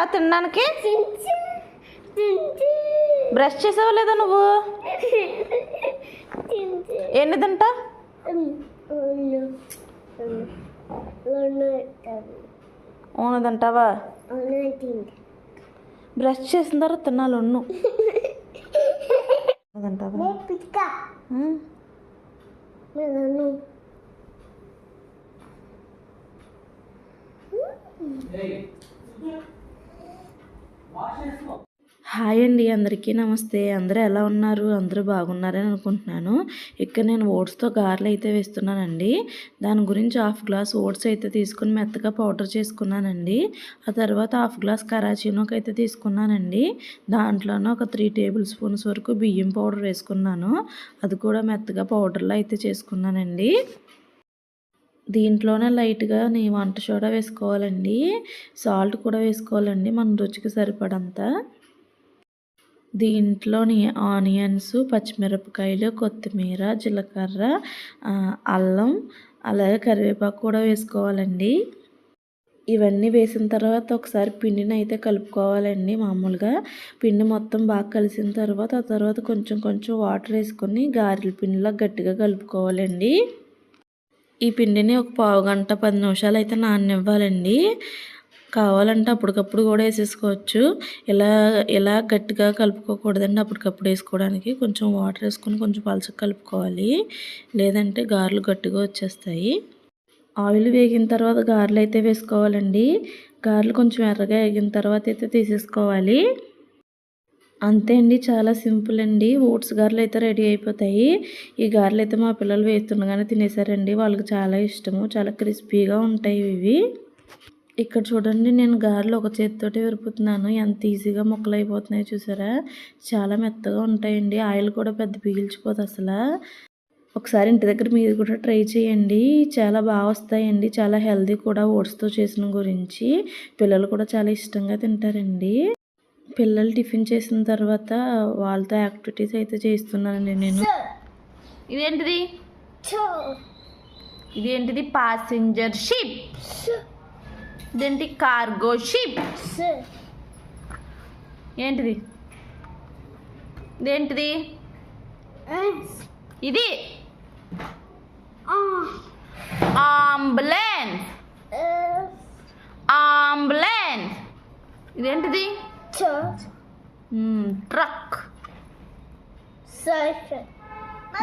చేసావా తినడానికి? బ్రష్ చేసావా లేదా నువ్వు? ఎన్ని తింటా? ఓన తింటావా? బ్రష్ చేసిన తర్వాత తినాలి ఒన్ను. తింటావా? హాయ్ అండి అందరికీ నమస్తే. అందరూ ఎలా ఉన్నారు? అందరూ బాగున్నారని అనుకుంటున్నాను. ఇక్కడ నేను ఓట్స్తో గారెలు అయితే వేస్తున్నానండి. దాని గురించి హాఫ్ గ్లాస్ ఓట్స్ అయితే తీసుకుని మెత్తగా పౌడర్ చేసుకున్నానండి. ఆ తర్వాత హాఫ్ గ్లాస్ కరాచీనోకి అయితే తీసుకున్నానండి. దాంట్లోనే ఒక త్రీ టేబుల్ స్పూన్స్ వరకు బియ్యం పౌడర్ వేసుకున్నాను. అది కూడా మెత్తగా పౌడర్లో అయితే చేసుకున్నానండి. దీంట్లోనే లైట్గా నీ వంట సోడా వేసుకోవాలండి. సాల్ట్ కూడా వేసుకోవాలండి మన రుచికి సరిపడంత. దీంట్లోని ఆనియన్స్ పచ్చిమిరపకాయలు కొత్తిమీర జీలకర్ర అల్లం అలాగే కరివేపాకు కూడా వేసుకోవాలండి. ఇవన్నీ వేసిన తర్వాత ఒకసారి పిండిని అయితే కలుపుకోవాలండి మామూలుగా. పిండి మొత్తం బాగా కలిసిన తర్వాత ఆ తర్వాత కొంచెం కొంచెం వాటర్ వేసుకొని గారెల పిండిలా గట్టిగా కలుపుకోవాలండి. ఈ పిండిని ఒక పావు గంట పది నిమిషాలు అయితే నాననివ్వాలండి. కావాలంటే అప్పటికప్పుడు కూడా వేసేసుకోవచ్చు. ఇలా ఇలా గట్టిగా కలుపుకోకూడదండి అప్పటికప్పుడు వేసుకోవడానికి. కొంచెం వాటర్ వేసుకొని కొంచెం పలచగా కలుపుకోవాలి. లేదంటే గారెలు గట్టిగా వచ్చేస్తాయి. ఆయిల్ వేగిన తర్వాత గారెలు అయితే వేసుకోవాలండి. గారెలు కొంచెం ఎర్రగా వేగిన తర్వాత అయితే తీసేసుకోవాలి. అంతే అండి చాలా సింపుల్ అండి. ఓట్స్ గారెలు అయితే రెడీ అయిపోతాయి. ఈ గారెలు అయితే మా పిల్లలు వేస్తుండగానే తినేసారండి. వాళ్ళకి చాలా ఇష్టము. చాలా క్రిస్పీగా ఉంటాయి ఇవి. ఇక్కడ చూడండి నేను గారెలు ఒక చేతితోటి విరుపుతున్నాను. ఎంత ఈజీగా ముక్కలు అయిపోతున్నాయో చూసారా? చాలా మెత్తగా ఉంటాయండి. ఆయిల్ కూడా పెద్ద పీల్చిపోదు అసలు. ఒకసారి ఇంటి దగ్గర మీరు కూడా ట్రై చేయండి. చాలా బాగా వస్తాయండి. చాలా హెల్దీ కూడా ఓట్స్తో చేసిన గురించి. పిల్లలు కూడా చాలా ఇష్టంగా తింటారండి. పిల్లలు టిఫిన్ చేసిన తర్వాత వాళ్ళతో యాక్టివిటీస్ అయితే చేస్తున్నానండి నేను. ఇదేంటిది? ఇదేంటిది? పాసింజర్ షిప్ ఇదేంటి? కార్గో షిప్ ఏంటిది? ఇదేంటిది? ఇది? అంబులెన్స్ అంబులెన్స్ ఇదేంటిది? Truck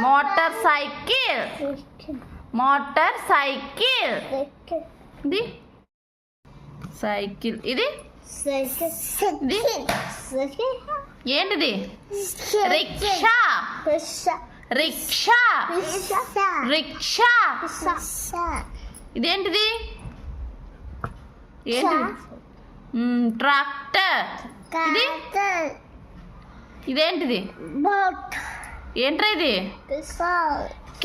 motorcycle motorcycle ఇది సైకిల్ ఇది ఏంటిది రిక్షా రిక్షా రిక్షా ఇదేంటిది ఏంటిది ట్రాక్టర్ ఇది? ఇదేంటిది? ఏంట్రా ఇది?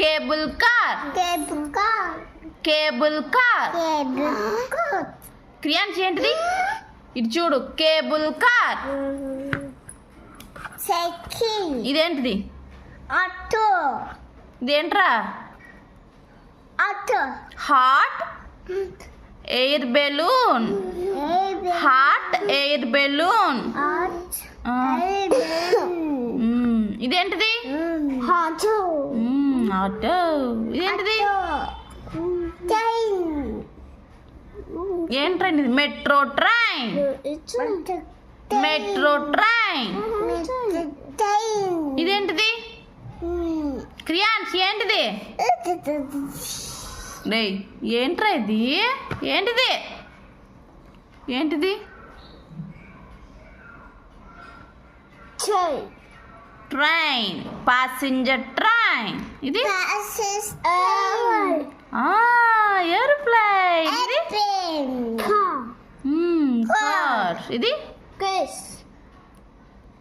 Cable car cable car crayons ఏంటిది? ఇది చూడు కేబుల్ కార్ ఇదేంటిది? ఆటో ఇదేంట్రా? Auto hot air balloon hot air balloon. ఇదేంటిది? ఇదేంటిది? ట్రైన్. ఏంట్రా ఇది? Metro train. Metro train. Train. ఇదేంటిది? క్రియాన్స్ ఏంటిది? రే ఏంట్రా ఇది? ఏంటిది? ఏంటిది ట్రైన్ ట్రైన్ పాసింజర్ ట్రైన్ ఇది ఏరోప్లేన్ ఇది కార్ ఇది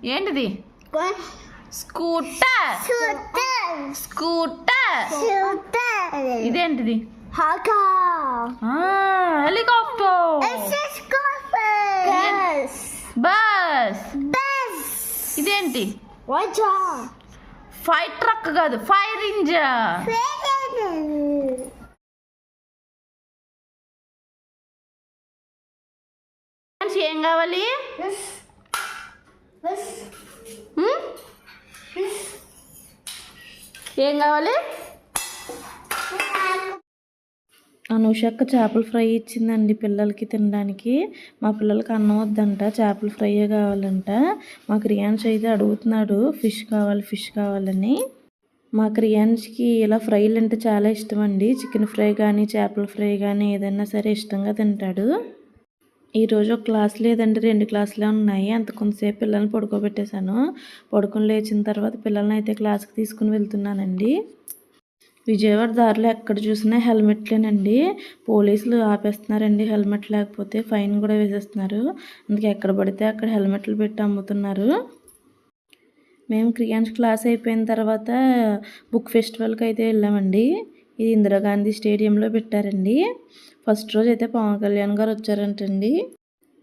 ఏంటిది స్కూటర్ స్కూటర్ ఇదేంటిది హెలికాప్టర్ Bus. Bus Bus. ఇదేంటి? ఫైర్ ట్రక్ కాదు ఫైర్ ఇంజన్ ఏం కావాలి. ఉమ్? ఏం కావాలి? అనూషక్క చేపల ఫ్రై ఇచ్చిందండి పిల్లలకి తినడానికి. మా పిల్లలకి అన్నం వద్దంట చేపల ఫ్రైయే కావాలంట. మా క్రియాన్స్ అయితే అడుగుతున్నాడు ఫిష్ కావాలి ఫిష్ కావాలని. మా క్రియాన్స్కి ఇలా ఫ్రైలు అంటే చాలా ఇష్టం అండి చికెన్ ఫ్రై కానీ చేపల ఫ్రై కానీ ఏదైనా సరే ఇష్టంగా తింటాడు. ఈరోజు ఒక క్లాస్ లేదండి రెండు క్లాసులే ఉన్నాయి. అంత కొంతసేపు పిల్లల్ని పడుకోబెట్టేశాను. పడుకొని లేచిన తర్వాత పిల్లల్ని అయితే క్లాస్కి తీసుకుని వెళ్తున్నానండి. విజయవాడ దారిలో ఎక్కడ చూసినా హెల్మెట్లేనండి. పోలీసులు ఆపేస్తున్నారండి హెల్మెట్ లేకపోతే ఫైన్ కూడా వేసేస్తున్నారు. అందుకే ఎక్కడ పడితే అక్కడ హెల్మెట్లు పెట్టి అమ్ముతున్నారు. మేము క్రియాన్స్ క్లాస్ అయిపోయిన తర్వాత బుక్ ఫెస్టివల్కి అయితే వెళ్ళామండి. ఇది ఇందిరాగాంధీ స్టేడియంలో పెట్టారండి. ఫస్ట్ రోజు అయితే పవన్ కళ్యాణ్ గారు వచ్చారంటండి.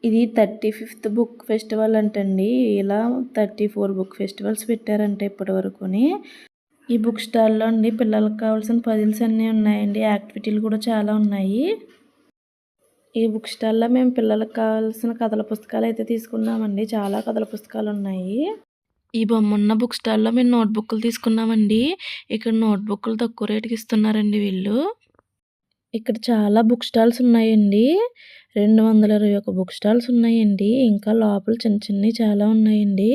ఇది థర్టీ ఫిఫ్త్ బుక్ ఫెస్టివల్ అంటండి. ఇలా థర్టీ ఫోర్ బుక్ ఫెస్టివల్స్ పెట్టారంట ఇప్పటి వరకుని. ఈ బుక్ స్టాల్లో అండి పిల్లలకు కావాల్సిన పజిల్స్ అన్నీ ఉన్నాయండి. యాక్టివిటీలు కూడా చాలా ఉన్నాయి. ఈ బుక్ స్టాల్లో మేము పిల్లలకు కావాల్సిన కథల పుస్తకాలు అయితే తీసుకున్నామండి. చాలా కథల పుస్తకాలు ఉన్నాయి. ఈ బొమ్మ ఉన్న బుక్ స్టాల్లో మేము నోట్ బుక్లు తీసుకున్నామండి. ఇక్కడ నోట్ బుక్లు తక్కువ రేటుకి ఇస్తున్నారండి వీళ్ళు. ఇక్కడ చాలా బుక్ స్టాల్స్ ఉన్నాయండి. రెండు వందల ఇరవై ఒక బుక్ స్టాల్స్ ఉన్నాయండి. ఇంకా లోపల చిన్న చిన్నవి చాలా ఉన్నాయండి.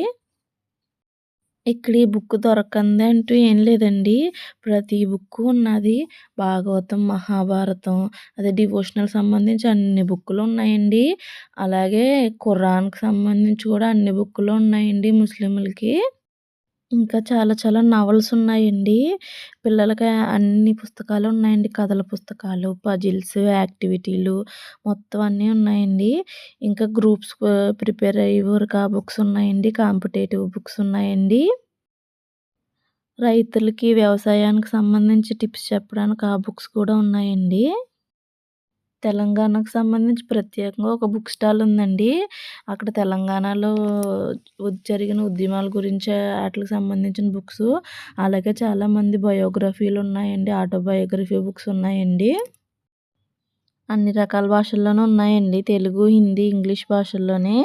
ఇక్కడ ఈ బుక్ దొరకంది అంటూ ఏం లేదండి. ప్రతి బుక్ ఉన్నది. భాగవతం మహాభారతం అదే డివోషనల్ సంబంధించి అన్ని బుక్కులు ఉన్నాయండి. అలాగే ఖురాన్కి సంబంధించి కూడా అన్ని బుక్కులు ఉన్నాయండి ముస్లింలకి ఇంకా చాలా చాలా నవల్స్ ఉన్నాయండి. పిల్లలకి అన్ని పుస్తకాలు ఉన్నాయండి. కథల పుస్తకాలు పజిల్స్ యాక్టివిటీలు మొత్తం అన్నీ ఉన్నాయండి. ఇంకా గ్రూప్స్ ప్రిపేర్ అయ్యేవారికి ఆ బుక్స్ ఉన్నాయండి. కాంపిటేటివ్ బుక్స్ ఉన్నాయండి. రైతులకి వ్యవసాయానికి సంబంధించి టిప్స్ చెప్పడానికి ఆ బుక్స్ కూడా ఉన్నాయండి. తెలంగాణకు సంబంధించి ప్రత్యేకంగా ఒక బుక్ స్టాల్ ఉందండి. అక్కడ తెలంగాణలో జరిగిన ఉద్యమాల గురించి వాటికి సంబంధించిన బుక్స్ అలాగే చాలామంది బయోగ్రఫీలు ఉన్నాయండి ఆటోబయోగ్రఫీ బుక్స్ ఉన్నాయండి. అన్ని రకాల భాషల్లోనూ ఉన్నాయండి. తెలుగు హిందీ ఇంగ్లీష్ భాషల్లోనే.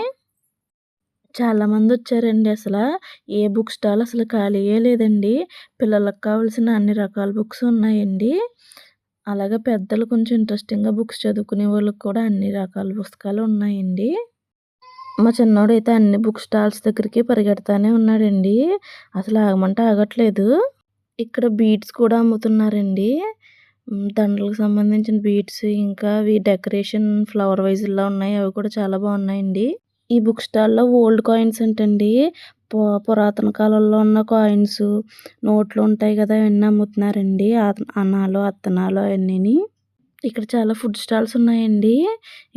చాలామంది వచ్చారండి అసలు. ఏ బుక్ స్టాల్ అసలు ఖాళీయే లేదండి. పిల్లలకు కావాల్సిన అన్ని రకాల బుక్స్ ఉన్నాయండి. అలాగే పెద్దలు కొంచెం ఇంట్రెస్టింగ్గా బుక్స్ చదువుకునే వాళ్ళకి కూడా అన్ని రకాల పుస్తకాలు ఉన్నాయండి. మా చిన్నోడు అయితే అన్ని బుక్ స్టాల్స్ దగ్గరికి పరిగెడతానే ఉన్నాడండి. అసలు ఆగమంటే ఆగట్లేదు. ఇక్కడ బీడ్స్ కూడా అమ్ముతున్నారండి. దండలకు సంబంధించిన బీడ్స్ ఇంకా అవి డెకరేషన్ ఫ్లవర్ వైజ్లా ఉన్నాయి. అవి కూడా చాలా బాగున్నాయండి. ఈ బుక్ స్టాల్లో ఓల్డ్ కాయిన్స్ అంటండి. పు పురాతన కాలంలో ఉన్న కాయిన్స్ నోట్లు ఉంటాయి కదా అవన్నీ అమ్ముతున్నారండి. అనాలు అత్తనాలు అవన్నీ ఇక్కడ చాలా ఫుడ్ స్టాల్స్ ఉన్నాయండి.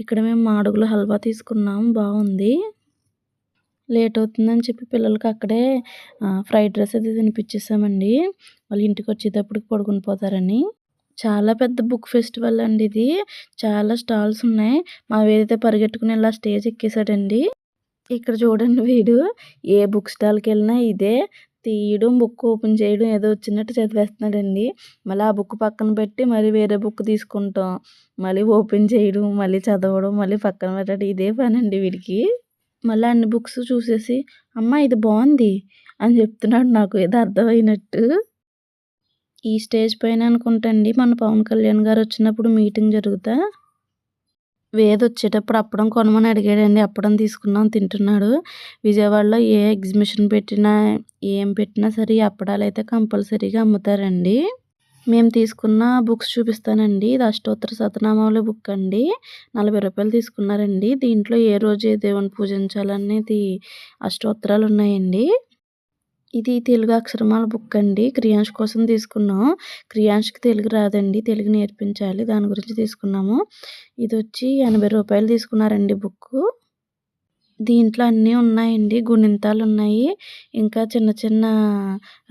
ఇక్కడ మేము మాడుగుల హల్వా తీసుకున్నాం. బాగుంది. లేట్ అవుతుందని చెప్పి పిల్లలకి అక్కడే ఫ్రైడ్ రైస్ అది తినిపించేసామండి వాళ్ళు ఇంటికి వచ్చేటప్పటికి పడుకుని పోతారని. చాలా పెద్ద బుక్ ఫెస్టివల్ అండి ఇది. చాలా స్టాల్స్ ఉన్నాయి. మా వేదైతే పరిగెట్టుకుని ఇలా స్టేజ్ ఎక్కేసాడండి ఇక్కడ చూడండి వీడు. ఏ బుక్ స్టాల్కి వెళ్ళినా ఇదే. తీయడం బుక్ ఓపెన్ చేయడం ఏదో వచ్చినట్టు చదివేస్తున్నాడండి. మళ్ళీ ఆ బుక్ పక్కన పెట్టి మళ్ళీ వేరే బుక్ తీసుకుంటాం. మళ్ళీ ఓపెన్ చేయడం మళ్ళీ చదవడం మళ్ళీ పక్కన పెట్టడం ఇదే పని అండి వీడికి. మళ్ళీ అన్ని బుక్స్ చూసేసి అమ్మ ఇది బాగుంది అని చెప్తున్నాడు నాకు ఏదో అర్థమైనట్టు. ఈ స్టేజ్ పైన అనుకుంటండి మన పవన్ కళ్యాణ్ గారు వచ్చినప్పుడు మీటింగ్ జరుగుతా. వేద వచ్చేటప్పుడు అప్పడం కొనమని అడిగాడండి. అప్పడం తీసుకున్నాం తింటున్నాడు. విజయవాడలో ఏ ఎగ్జిబిషన్ పెట్టినా ఏం పెట్టినా సరే అప్పడాలు అయితే కంపల్సరీగా అమ్ముతారండి. మేము తీసుకున్న బుక్స్ చూపిస్తానండి. ఇది అష్టోత్తర శతనామావళి బుక్ అండి. నలభై రూపాయలు తీసుకున్నారండి. దీంట్లో ఏ రోజు ఏ దేవుని పూజించాలనేది అష్టోత్తరాలు ఉన్నాయండి. ఇది తెలుగు అక్షరమాల బుక్ అండి. క్రియాంష్ కోసం తీసుకున్నాం. క్రియాంష్కి తెలుగు రాదండి. తెలుగు నేర్పించాలి. దాని గురించి తీసుకున్నాము. ఇది వచ్చి ఎనభై రూపాయలు తీసుకున్నారండి బుక్. దీంట్లో అన్నీ ఉన్నాయండి. గుణింతాలు ఉన్నాయి. ఇంకా చిన్న చిన్న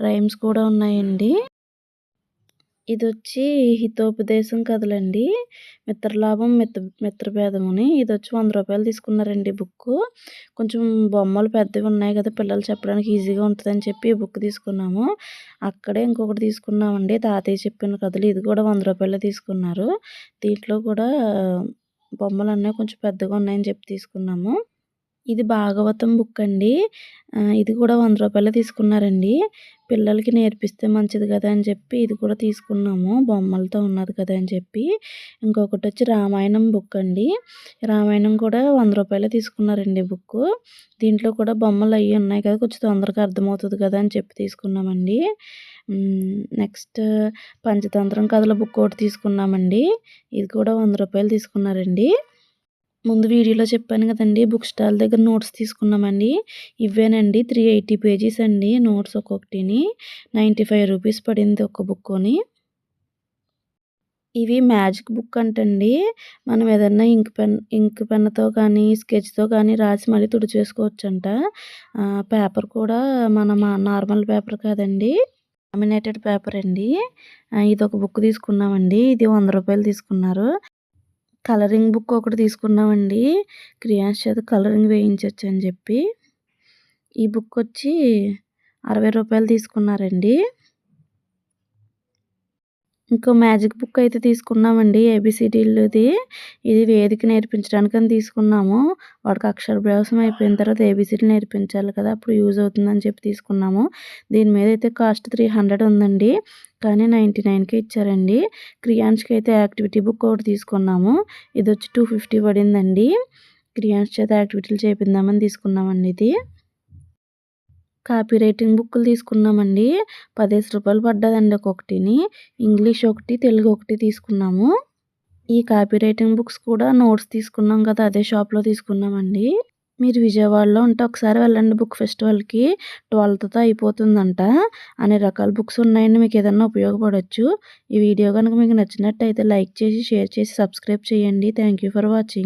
రైమ్స్ కూడా ఉన్నాయండి. ఇది వచ్చి హితోపదేశం కథలండి మిత్రలాభం మిత్ర మిత్రభేదమని ఇది వచ్చి వంద రూపాయలు తీసుకున్నారండి బుక్ కొంచెం బొమ్మలు పెద్దవి ఉన్నాయి కదా పిల్లలు చెప్పడానికి ఈజీగా ఉంటుందని చెప్పి ఈ బుక్ తీసుకున్నాము. అక్కడే ఇంకొకటి తీసుకున్నామండి. తాతయ్య చెప్పిన కథలు. ఇది కూడా వంద రూపాయలు తీసుకున్నారు. దీంట్లో కూడా బొమ్మలు అన్నీ కొంచెం పెద్దగా ఉన్నాయని చెప్పి తీసుకున్నాము. ఇది భాగవతం బుక్ అండి. ఇది కూడా వంద రూపాయలు తీసుకున్నారండి. పిల్లలకి నేర్పిస్తే మంచిది కదా అని చెప్పి ఇది కూడా తీసుకున్నాము. బొమ్మలతో ఉన్నది కదా అని చెప్పి. ఇంకొకటి వచ్చి రామాయణం బుక్ అండి. రామాయణం కూడా వంద రూపాయలు తీసుకున్నారండి బుక్ దీంట్లో కూడా బొమ్మలు అవి ఉన్నాయి కదా కొంచెం తొందరగా అర్థమవుతుంది కదా అని చెప్పి తీసుకున్నామండి. నెక్స్ట్ పంచతంత్రం కథల బుక్ ఒకటి తీసుకున్నామండి. ఇది కూడా వంద రూపాయలు తీసుకున్నారండి. ముందు వీడియోలో చెప్పాను కదండి బుక్ స్టాల్ దగ్గర నోట్స్ తీసుకున్నామండి. ఇవేనండి త్రీ ఎయిటీ పేజీస్ అండి నోట్స్ ఒక్కొక్కటిని. నైంటీ ఫైవ్ రూపీస్ పడింది ఒక బుక్ని ఇవి మ్యాజిక్ బుక్ అంటండి. మనం ఏదన్నా ఇంక్ పెన్ ఇంక్ పెన్తో కానీ స్కెచ్తో కానీ రాసి మళ్ళీ తుడిచేసుకోవచ్చంట. పేపర్ కూడా మన మా నార్మల్ పేపర్ కాదండి. లామినేటెడ్ పేపర్ అండి. ఇది ఒక బుక్ తీసుకున్నామండి. ఇది వంద రూపాయలు తీసుకున్నారు. కలరింగ్ బుక్ ఒకటి తీసుకున్నామండి. క్రియాన్స్ చేత కలరింగ్ వేయించవచ్చు అని చెప్పి. ఈ బుక్ వచ్చి అరవై రూపాయలు తీసుకున్నారండి. ఇంకో మ్యాజిక్ బుక్ అయితే తీసుకున్నామండి ఏబిసిడీలది. ఇది వేదిక నేర్పించడానికి అని తీసుకున్నాము. వాడికి అక్షరాభ్యాసం అయిపోయిన తర్వాత ఏబిసిడీ నేర్పించాలి కదా అప్పుడు యూజ్ అవుతుందని చెప్పి తీసుకున్నాము. దీని మీద అయితే కాస్ట్ త్రీ హండ్రెడ్ ఉందండి కానీ నైంటీ నైన్కే ఇచ్చారండి. క్రియాన్స్కి అయితే యాక్టివిటీ బుక్ ఒకటి తీసుకున్నాము. ఇది వచ్చి టూ ఫిఫ్టీ పడిందండి. క్రియాన్స్ చేత యాక్టివిటీలు చేపిద్దామని తీసుకున్నామండి ఇది. కాపీ రైటింగ్ బుక్లు తీసుకున్నామండి. పదిహేను రూపాయలు పడ్డదండి ఒక్కొక్కటిని ఇంగ్లీష్ ఒకటి తెలుగు ఒకటి తీసుకున్నాము. ఈ కాపీ రైటింగ్ బుక్స్ కూడా నోట్స్ తీసుకున్నాం కదా అదే షాప్లో తీసుకున్నామండి. మీరు విజయవాడలో ఉంటే ఒకసారి వెళ్ళండి బుక్ ఫెస్టివల్కి. ట్వెల్త్తో అయిపోతుందంట. అనే రకాల బుక్స్ ఉన్నాయండి మీకు ఏదన్నా ఉపయోగపడవచ్చు ఈ వీడియో కనుక మీకు నచ్చినట్టయితే లైక్ చేసి షేర్ చేసి సబ్స్క్రైబ్ చేయండి. Thank you for watching.